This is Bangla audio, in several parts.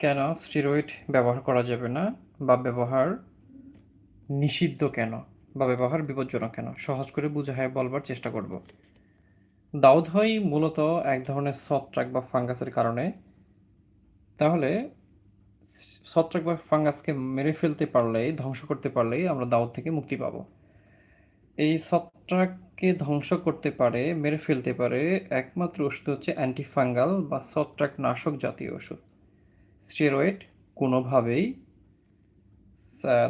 কেন স্টেরয়েড ব্যবহার করা যাবে না? বা ব্যবহার নিষিদ্ধ কেন? বা ব্যবহার বিপজ্জনক কেন? সহজ করে বুঝায় বলবার চেষ্টা করব। দাউদ হয় মূলত এক ধরনের ছত্রাক বা ফাঙ্গাসের কারণে। তাহলে ছত্রাক বা ফাঙ্গাসকে মেরে ফেলতে পারলেই, ধ্বংস করতে পারলেই আমরা দাউদ থেকে মুক্তি পাব। এই ছত্রাককে ধ্বংস করতে পারে, মেরে ফেলতে পারে একমাত্র ওষুধ হচ্ছে অ্যান্টিফাঙ্গাল বা ছত্রাক নাশক জাতীয় ওষুধ। স্টেরয়েড কোনোভাবেই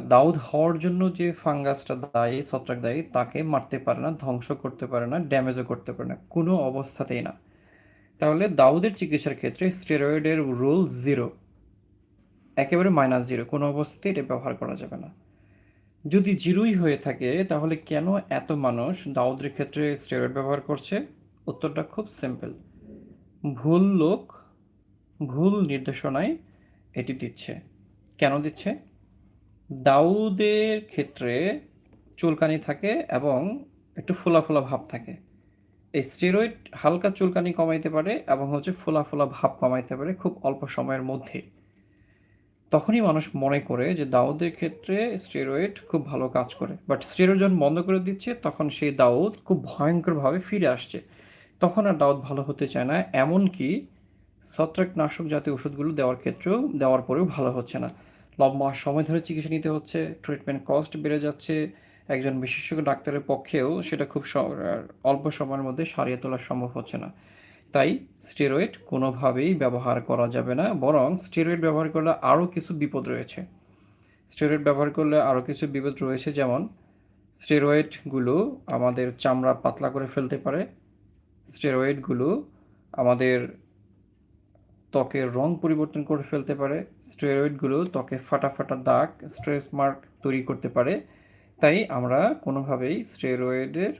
দাউদ হওয়ার জন্য যে ফাঙ্গাসটা দায়ী, ছত্রাক দায়ী, তাকে মারতে পারে না, ধ্বংস করতে পারে না, ড্যামেজও করতে পারে না, কোনো অবস্থাতেই না। তাহলে দাউদের চিকিৎসার ক্ষেত্রে স্টেরয়েডের রোল জিরো। একেবারে মাইনাস জিরো, কোনো অবস্থাতেই এটা ব্যবহার করা যাবে না। যদি জিরোই হয়ে থাকে, তাহলে কেন এত মানুষ দাউদের ক্ষেত্রে স্টেরয়েড ব্যবহার করছে? উত্তরটা খুব সিম্পল ভুল লোক, ভুল নির্দেশনায় এটি দিচ্ছে। কেন দিচ্ছে? দাউদের ক্ষেত্রে চুলকানি থাকে এবং একটু ফোলা ফোলা ভাব থাকে। এই স্টেরয়েড হালকা চুলকানি কমাইতে পারে এবং হচ্ছে ফোলা ফোলা ভাব কমাইতে পারে খুব অল্প সময়ের মধ্যে। তখনই মানুষ মনে করে যে দাউদের ক্ষেত্রে স্টেরয়েড খুব ভালো কাজ করে। বাট স্টেরয়েড যখন বন্ধ করে দিচ্ছে, তখন সেই দাউদ খুব ভয়ঙ্করভাবে ফিরে আসছে। তখন আর দাউদ ভালো হতে চায় না। এমনকি ছত্রাকনাশক জাতীয় ওষুধগুলো দেওয়ার ক্ষেত্রেও দেওয়ার পরেও ভালো হচ্ছে না। লম্বা সময় ধরে চিকিৎসা নিতে হচ্ছে ট্রিটমেন্ট কস্ট বেড়ে যাচ্ছে। একজন বিশেষজ্ঞ ডাক্তারের পক্ষেও সেটা খুব অল্প সময়ের মধ্যে সারিয়ে তোলা সম্ভব হচ্ছে না। তাই স্টেরয়েড কোনোভাবেই ব্যবহার করা যাবে না, বরং স্টেরয়েড ব্যবহার করলে আরও কিছু বিপদ রয়েছে। স্টেরয়েড ব্যবহার করলে আরও কিছু বিপদ রয়েছে, যেমন স্টেরয়েডগুলো আমাদের চামড়া পাতলা করে ফেলতে পারে স্টেরয়েডগুলো আমাদের ত্বকের রং পরিবর্তন করে ফেলতে পারে, স্টেরয়েডগুলো ত্বকে ফাটা ফাটা দাগ, স্ট্রেস মার্ক তৈরি করতে পারে। তাই আমরা কোনোভাবেই স্টেরয়েডের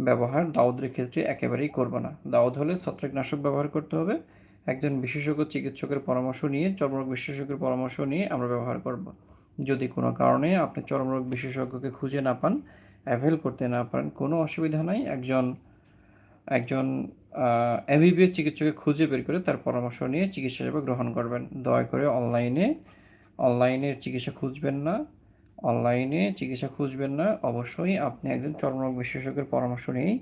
ব্যবহার দাউদের ক্ষেত্রে একেবারেই করব না। দাউদ হলে ছত্রাকনাশক ব্যবহার করতে হবে। একজন বিশেষজ্ঞ চিকিৎসকের পরামর্শ নিয়ে, চর্মরোগ বিশেষজ্ঞের পরামর্শ নিয়ে আমরা ব্যবহার করব। যদি কোনো কারণে আপনি চর্মরোগ বিশেষজ্ঞকে খুঁজে না পান, অ্যাভেল করতে না পারেন, কোনো অসুবিধা নাই। একজন একজন এমবিবিএস চিকিৎসকের খুঁজে বের করে তার পরামর্শ নিয়ে চিকিৎসা সেবা গ্রহণ করবেন। দয়া করে অনলাইনে অনলাইনের চিকিৎসা খুঁজবেন না। অনলাইনে চিকিৎসা খুঁজবেন না। অবশ্যই আপনি একজন চর্মরোগ বিশেষজ্ঞের পরামর্শ নিয়েই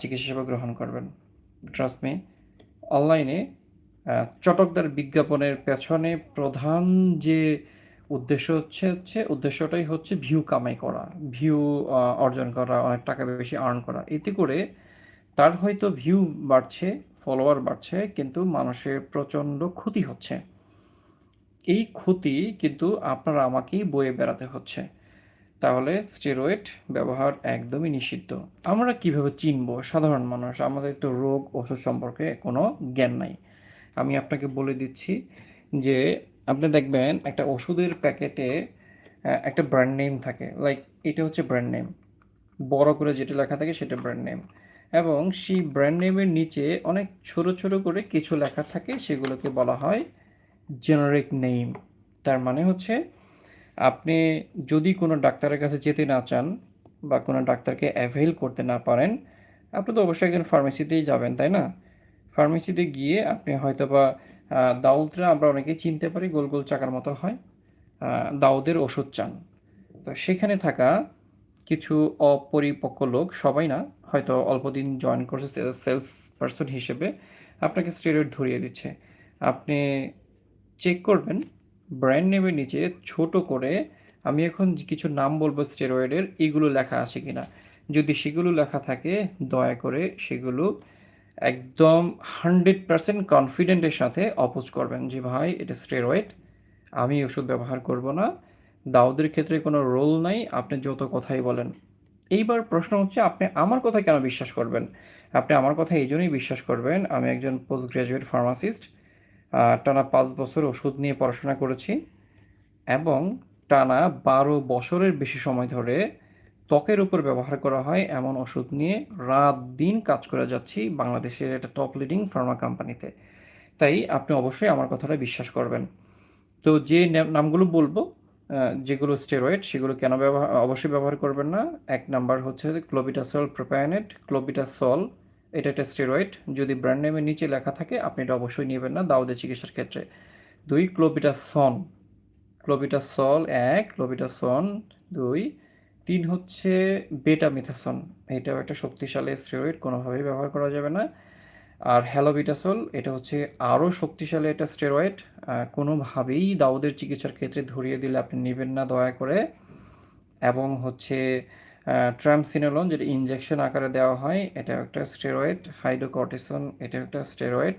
চিকিৎসা সেবা গ্রহণ করবেন। ট্রাস্ট মি অনলাইনে চটকদার বিজ্ঞাপনের পেছনে প্রধান যে উদ্দেশ্য হচ্ছে হচ্ছে উদ্দেশ্যটাই হচ্ছে ভিউ কামাই করা। ভিউ অর্জন করা, অনেক টাকা বেশি আর্ন করা। এতে করে তার হয়তো ভিউ বাড়ছে ফলোয়ার বাড়ছে, কিন্তু মানুষের প্রচণ্ড ক্ষতি হচ্ছে। এই ক্ষতি কিন্তু আপনারা আমাকেই বয়ে বেড়াতে হচ্ছে। তাহলে স্টেরয়েড ব্যবহার একদমই নিষিদ্ধ। আমরা কীভাবে চিনব? সাধারণ মানুষ, আমাদের তো রোগ ওষুধ সম্পর্কে কোনো জ্ঞান নাই। আমি আপনাকে বলে দিচ্ছি যে, আপনি দেখবেন একটা ওষুধের প্যাকেটে একটা ব্র্যান্ড নেম থাকে। লাইক এটা হচ্ছে ব্র্যান্ড নেম বড় করে যেটা লেখা থাকে সেটা ব্র্যান্ড নেম এবং সেই ব্র্যান্ড নেমের নিচে অনেক ছোট ছোট করে কিছু লেখা থাকে, সেগুলোকে বলা হয় জেনারিক নেম তার মানে হচ্ছে, আপনি যদি কোনো ডাক্তারের কাছে যেতে না চান বা কোনো ডাক্তারকে অ্যাভেল করতে না পারেন, আপনি তো অবশ্যই একজন ফার্মেসিতেই যাবেন, তাই না? ফার্মেসিতে গিয়ে আপনি হয়তো বা দাউদরা আমরা অনেকেই চিনতে পারি, গোল গোল চাকার মতো হয় দাউদের ওষুধ চান। তো সেখানে থাকা কিছু অপরিপক্ক লোক, সবাই না হয়তো অল্প দিন জয়েন করছে সেলস পারসন হিসেবে, আপনাকে স্টেরয়েড ধরিয়ে দিচ্ছে। আপনি চেক করবেন ব্র্যান্ড নেমের নিচে ছোট করে আমি এখন কিছু নাম বলব স্টেরয়েডের এগুলো লেখা আছে কিনা। যদি সেগুলো লেখা থাকে, দয়া করে সেগুলো একদম হান্ড্রেড পারসেন্ট কনফিডেন্টের সাথে অপোজ করবেন যে, ভাই, এটা স্টেরয়েড আমি ওষুধ ব্যবহার করব না। দাউদের ক্ষেত্রে কোনো রোল নাই, আপনি যত কথাই বলেন। এইবার প্রশ্ন হচ্ছে, আপনি আমার কথা কেন বিশ্বাস করবেন? আপনি আমার কথা এই জন্যই বিশ্বাস করবেন, আমি একজন পোস্ট গ্রাজুয়েট ফার্মাসিস্ট টানা পাঁচ বছর ওষুধ নিয়ে পড়াশোনা করেছি এবং টানা বারো বছরের বেশি সময় ধরে ত্বকের উপর ব্যবহার করা হয় এমন ওষুধ নিয়ে রাত দিন কাজ করে যাচ্ছি বাংলাদেশের একটা টপ লিডিং ফার্মা কোম্পানিতে তাই আপনি অবশ্যই আমার কথাটা বিশ্বাস করবেন। তো যে নামগুলো বলব যেগুলো স্টেরয়েড সেগুলো কেন ব্যবহার অবশ্যই ব্যবহার করবেন না। এক নাম্বার হচ্ছে ক্লোবিটাসল প্রোপায়নেট ক্লোবিটাসল এটা একটা স্টেরয়েড যদি ব্র্যান্ড নেমের নিচে লেখা থাকে, আপনি এটা অবশ্যই নেবেন না দাউদের চিকিৎসার ক্ষেত্রে। দুই ক্লোপিটাসন ক্লোপিটাসল এক ক্লোপিটাসন দুই। তিন হচ্ছে বেটামিথাসন এটাও একটা শক্তিশালী স্টেরয়েড কোনোভাবেই ব্যবহার করা যাবে না। আর হ্যালোবিটাসল, এটা হচ্ছে আরও শক্তিশালী একটা স্টেরয়েড কোনোভাবেই দাউদের চিকিৎসার ক্ষেত্রে ধরিয়ে দিলে আপনি নেবেন না দয়া করে। এবং হচ্ছে ট্রামসিনোলন, যেটা ইনজেকশন আকারে দেওয়া হয় এটা একটা স্টেরয়েড, হাইড্রোকর্টিসন এটা একটা স্টেরয়েড,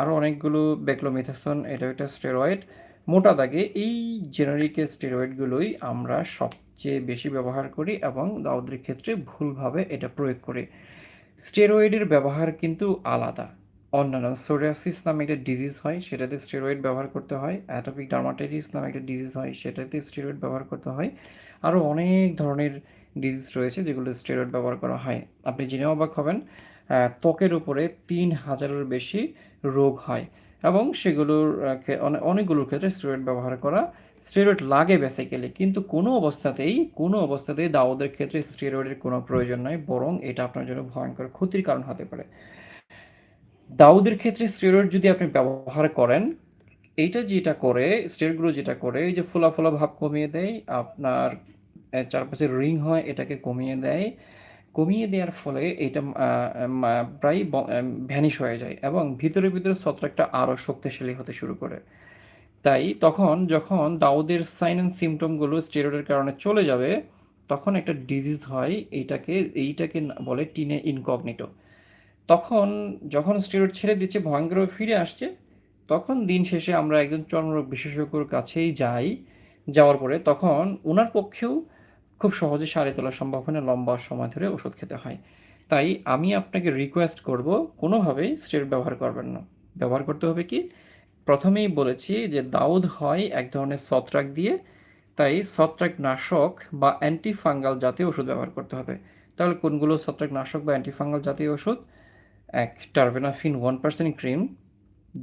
আরও অনেকগুলো বেক্লোমিথাসন এটা একটা স্টেরয়েড। মোটা দাগে এই জেনারিকের স্টেরয়েডগুলোই আমরা সবচেয়ে বেশি ব্যবহার করি এবং দাউদের ক্ষেত্রে ভুলভাবে এটা প্রয়োগ করি। স্টেরয়েডের ব্যবহার কিন্তু আলাদা। অন্যান্য সোরিয়াসিস নামে একটা ডিজিজ হয়, সেটাতে স্টেরয়েড ব্যবহার করতে হয়। অ্যাটোপিক ডার্মাটাইটিস নামে একটা ডিজিজ হয়, সেটাতে স্টেরয়েড ব্যবহার করতে হয়। আরও অনেক ধরনের ডিজিজ রয়েছে যেগুলো স্টেরয়েড ব্যবহার করা হয়। আপনি জেনে অবাক হবেন ত্বকের উপরে তিন হাজারের বেশি রোগ হয় এবং সেগুলোর অনেকগুলোর ক্ষেত্রে স্টেরয়েড ব্যবহার করা স্টেরয়েড লাগে বেসিক্যালি কিন্তু কোনো অবস্থাতেই কোনো অবস্থাতেই দাউদের ক্ষেত্রে স্টেরয়েডের কোনো প্রয়োজন নয় বরং এটা আপনার জন্য ভয়ঙ্কর ক্ষতির কারণ হতে পারে। দাউদের ক্ষেত্রে স্টেরয়েড যদি আপনি ব্যবহার করেন, এইটা যেটা করে স্টেরয়েডগুলো যেটা করে, এই যে ফোলা ফোলা ভাব কমিয়ে দেয়, আপনার চারপাশে রিং হয়, এটাকে কমিয়ে দেয়, কমিয়ে দেওয়ার ফলে এটা প্রায় ভ্যানিশ হয়ে যায় এবং ভিতরে ভিতরে ছত্রাকটা আরও শক্তিশালী হতে শুরু করে। তাই তখন যখন দাউদের সাইন অ্যান্ড সিমটমগুলো স্টেরয়েডের কারণে চলে যাবে, তখন একটা ডিজিজ হয়, এইটাকে এইটাকে বলে টিনে ইনকগনিটো তখন যখন স্টেরয়েড ছেড়ে দিচ্ছে ভয়ঙ্কর ফিরে আসছে, তখন দিন শেষে আমরা একজন চর্মরোগ বিশেষজ্ঞর কাছেই যাই। যাওয়ার পরে তখন ওনার পক্ষেও খুব সহজে সারিয়ে তোলা সম্ভব হয় না, লম্বা সময় ধরে ওষুধ খেতে হয়। তাই আমি আপনাকে রিকোয়েস্ট করব, কোনোভাবেই স্টেরয়েড ব্যবহার করবেন না। ব্যবহার করতে হবে কি? প্রথমেই বলেছি যে দাউদ হয় এক ধরনের ছত্রাক দিয়ে, তাই ছত্রাক নাশক বা অ্যান্টিফাঙ্গাল জাতীয় ওষুধ ব্যবহার করতে হবে। তাহলে কোনগুলো ছত্রাক নাশক বা অ্যান্টিফাঙ্গাল জাতীয় ওষুধ? এক, টার্ভেনাফিন ওয়ান পার্সেন্ট ক্রিম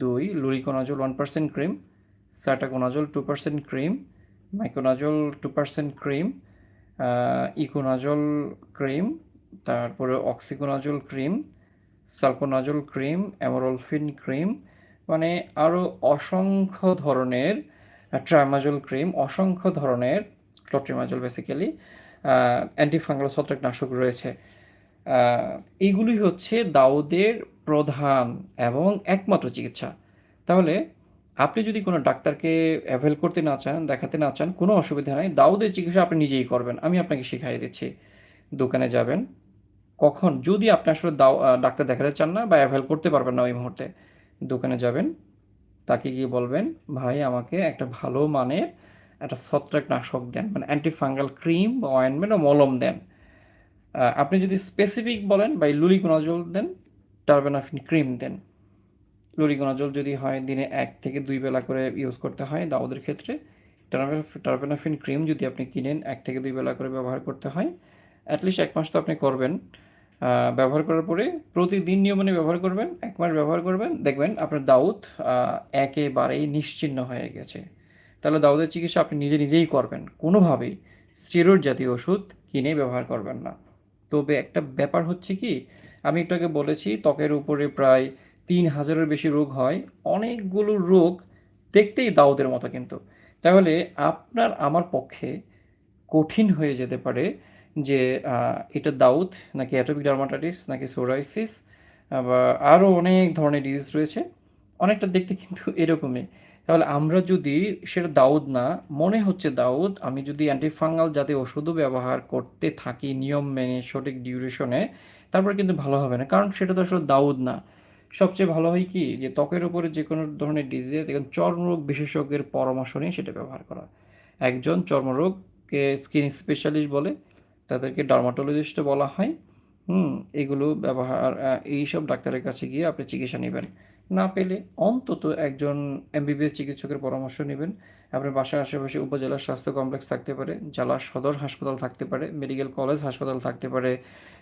দুই, luliconazole one percent cream sertaconazole two percent cream miconazole two percent cream econazole cream তারপরে oxiconazole cream sulconazole cream amorolfine cream মানে আরও অসংখ্য ধরনের ট্রামাজল ক্রিম অসংখ্য ধরনের ক্লোট্রিমাজল বেসিক্যালি অ্যান্টিফাঙ্গাল ছত্রাকনাশক রয়েছে। এইগুলি হচ্ছে দাউদের প্রধান এবং একমাত্র চিকিৎসা। তাহলে আপনি যদি কোনো ডাক্তারকে অ্যাভেল করতে না চান, দেখাতে না চান, কোনো অসুবিধা নেই, দাউদের চিকিৎসা আপনি নিজেই করবেন। আমি আপনাকে শিখাই দিচ্ছি। দোকানে যাবেন, কখন যদি আপনি আসলে দাও ডাক্তার দেখাতে চান না বা অ্যাভেল করতে পারবেন না ওই মুহূর্তে দোকানে যাবেন। তাকে গিয়ে বলবেন, ভাই, আমাকে একটা ভালো মানের একটা ছত্রাকনাশক দেন। মানে অ্যান্টিফাঙ্গাল ক্রিম বা অয়েনমেন্ট বা মলম দেন। আপনি যদি স্পেসিফিক বলেন বা লুরিকোনাজল দেন টার্বেনাফিন ক্রিম দেন। লুরিকোনাজল যদি হয়, দিনে এক থেকে দুই বেলা করে ইউজ করতে হয় দাউদের ক্ষেত্রে। টার্বেনাফিন ক্রিম যদি আপনি কিনেন, এক থেকে দুই বেলা করে ব্যবহার করতে হয়। অ্যাটলিস্ট এক মাস তো আপনি করবেন। ব্যবহার করার পরে প্রতিদিন নিয়মনে ব্যবহার করবেন, এক মাস ব্যবহার করবেন। দেখবেন আপনার দাউদ একেবারেই নিশ্চিন্ন হয়ে গেছে। তাহলে দাউদের চিকিৎসা আপনি নিজে নিজেই করবেন। কোনোভাবেই স্টেরয়েড জাতীয় ওষুধ কিনে ব্যবহার করবেন না। তবে একটা ব্যাপার হচ্ছে কি, আমি একটু আগে বলেছি, ত্বকের উপরে প্রায় তিন হাজারের বেশি রোগ হয়। অনেকগুলো রোগ দেখতেই দাউদের মতো কিন্তু। তাহলে আপনার, আমার পক্ষে কঠিন হয়ে যেতে পারে যে এটা দাউদ, নাকি অ্যাটোপিক ডার্মাটাইটিস, নাকি সোরাইসিস, বা আরও অনেক ধরনের ডিজিজ রয়েছে। অনেকটা দেখতে কিন্তু এরকমই। তাহলে আমরা যদি সেটা দাউদ না, মনে হচ্ছে দাউদ, আমি যদি অ্যান্টিফাঙ্গাল যাতে ওষুধও ব্যবহার করতে থাকি নিয়ম মেনে, সঠিক ডিউরেশনে তারপরে কিন্তু ভালো হবে না। কারণ সেটা তো আসলে দাউদ না। সবচেয়ে ভালো হয় কি, যে ত্বকের উপরে যে কোনো ধরনের ডিজিজ এখন চর্মরোগ বিশেষজ্ঞের পরামর্শ নিয়ে সেটা ব্যবহার করা। একজন চর্মরোগকে স্কিন স্পেশালিস্ট বলে তাদেরকে ডার্মাটোলজিস্ট বলা হয়। হুম, এগুলো ব্যবহার এইসব ডাক্তারের কাছে গিয়ে আপনি চিকিৎসা নেবেন। না পেলে অন্তত একজন এমবিবিএস চিকিৎসকের পরামর্শ নেবেন। আপনার বাসার আশেপাশে উপজেলা স্বাস্থ্য কমপ্লেক্স থাকতে পারে, জেলা সদর হাসপাতাল থাকতে পারে, মেডিকেল কলেজ হাসপাতাল থাকতে পারে,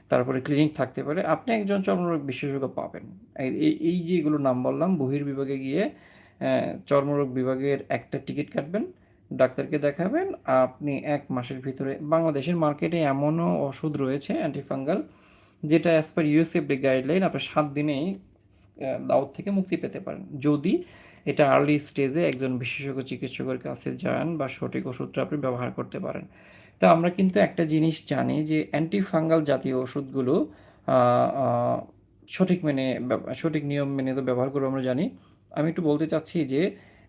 তারপরে ক্লিনিক থাকতে পারে। আপনি একজন চর্মরোগ বিশেষজ্ঞ পাবেন। এই এই যে এগুলো নাম বললাম, বহির্বিভাগে গিয়ে চর্মরোগ বিভাগের একটা টিকিট কাটবেন। ডাক্তারকে দেখাবেন। আপনি এক মাসের ভিতরে, বাংলাদেশের মার্কেটে এমনও ওষুধ রয়েছে, অ্যান্টিফাঙ্গাল, যেটা অ্যাজ পার ইউএসএফডি গাইডলাইন আপনার সাত দিনেই দাউদ থেকে মুক্তি পেতে পারেন। যদি এটা আর্লি স্টেজে একজন বিশেষজ্ঞ চিকিৎসকের কাছে যান বা সঠিক ওষুধটা আপনি ব্যবহার করতে পারেন। তো আমরা কিন্তু একটা জিনিস জানি যে অ্যান্টিফাঙ্গাল জাতীয় ওষুধগুলো সঠিক মেনে সঠিক নিয়ম মেনে তো ব্যবহার করব আমরা জানি। আমি একটু বলতে চাচ্ছি যে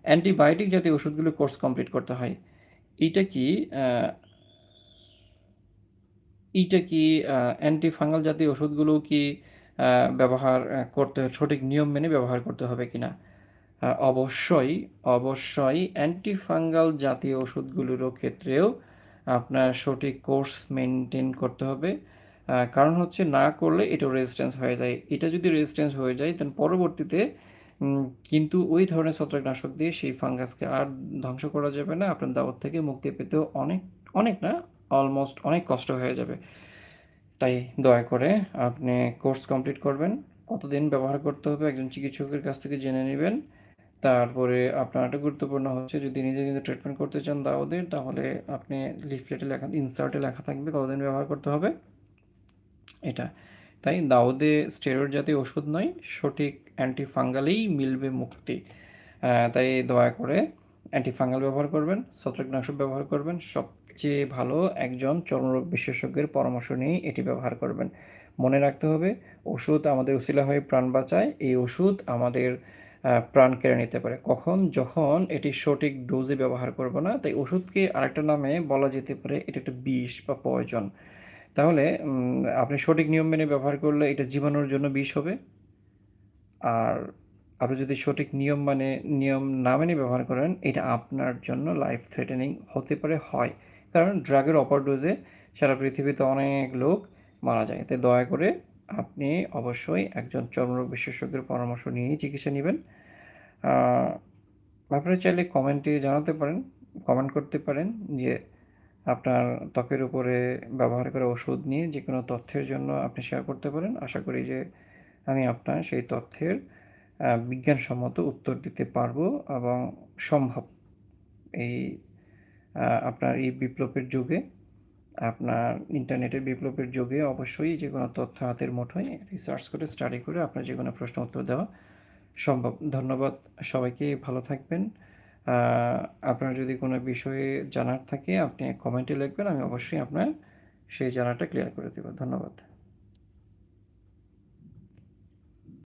অ্যান্টিবায়োটিক জাতীয় ওষুধগুলো কোর্স কমপ্লিট করতে হয়। এইটা কি এইটা কি অ্যান্টিফাঙ্গাল জাতীয় ওষুধগুলো কি ব্যবহার করতে, সঠিক নিয়ম মেনে ব্যবহার করতে হবে কিনা? অবশ্যই অবশ্যই অ্যান্টিফাঙ্গাল জাতীয় ওষুধগুলোরও ক্ষেত্রেও আপনার সঠিক কোর্স মেনটেন করতে হবে। কারণ হচ্ছে না করলে এটা রেজিস্ট্যান্স হয়ে যায়। এটা যদি রেজিস্ট্যান্স হয়ে যায় তখন পরবর্তীতে কিন্তু ওই ধরনের ছত্রাকনাশক দিয়ে সেই ফাঙ্গাসকে আর ধ্বংস করা যাবে না, আপনার দাওয়াত থেকে মুক্তি পেতেও অনেক অনেক না অলমোস্ট অনেক কষ্ট হয়ে যাবে। তাই দয়া করে আপনি কোর্স কমপ্লিট করবেন, কতদিন ব্যবহার করতে হবে একজন চিকিৎসকের কাছ থেকে জেনে নেবেন, তারপরে আপনার একটা গুরুত্বপূর্ণ হচ্ছে, যদি নিজে নিজে ট্রিটমেন্ট করতে চান দাওদের তাহলে আপনি লিফলেটে লেখা ইনসার্টে লেখা থাকবে কতদিন ব্যবহার করতে হবে, এটা। তাই দাউদে স্টেরয়েড জাতীয় ওষুধ নয়, সঠিক অ্যান্টিফাঙ্গালেই মিলবে মুক্তি। তাই দয়া করে অ্যান্টিফাঙ্গাল ব্যবহার করবেন, ছত্রাকনাশক ব্যবহার করবেন, সবচেয়ে ভালো একজন চর্মরোগ বিশেষজ্ঞের পরামর্শ নিয়ে এটি ব্যবহার করবেন। মনে রাখতে হবে, ওষুধ আমাদের উসিলা হয়ে প্রাণ বাঁচায়, এই ওষুধ আমাদের প্রাণ কেড়ে নিতে পারে। কখন? যখন এটি সঠিক ডোজে ব্যবহার করব না, তাই ওষুধকে আরেকটা নামে বলা যেতে পারে, এটা একটা বিষ বা পয়জন তাহলে আপনি সঠিক নিয়ম মেনে ব্যবহার করলে এটা জীবাণুর জন্য বিষ হবে। আর আপনি যদি সঠিক নিয়ম মানে নিয়ম না মেনে ব্যবহার করেন, এটা আপনার জন্য লাইফ থ্রেটেনিং হতে পারে, হয়। কারণ ড্রাগের অপার ডোজে সারা পৃথিবীতে অনেক লোক মারা যায়। তাই দয়া করে আপনি অবশ্যই একজন চর্মরোগ বিশেষজ্ঞের পরামর্শ নিয়েই চিকিৎসা নেবেন। আপনারা চাইলে কমেন্টে জানাতে পারেন কমেন্ট করতে পারেন যে আপনার ত্বকের উপরে ব্যবহার করা ওষুধ নিয়ে যে কোনো তথ্যের জন্য আপনি শেয়ার করতে পারেন। আশা করি যে আমি আপনার সেই তথ্যের বিজ্ঞানসম্মত উত্তর দিতে পারব এবং সম্ভব। এই আপনার এই বিপ্লবের যুগে, আপনার ইন্টারনেটের বিপ্লবের যুগে অবশ্যই যে কোনো তথ্য হাতের মুঠোয় রিসার্চ করে স্টাডি করে আপনার যে কোনো প্রশ্ন উত্তর দেওয়া সম্ভব। ধন্যবাদ সবাইকে, ভালো থাকবেন। আপনার যদি কোনো বিষয়ে জানার থাকে, আপনি কমেন্টে লিখবেন, আমি অবশ্যই আপনার সেই জানাটা ক্লিয়ার করে দেব। ধন্যবাদ।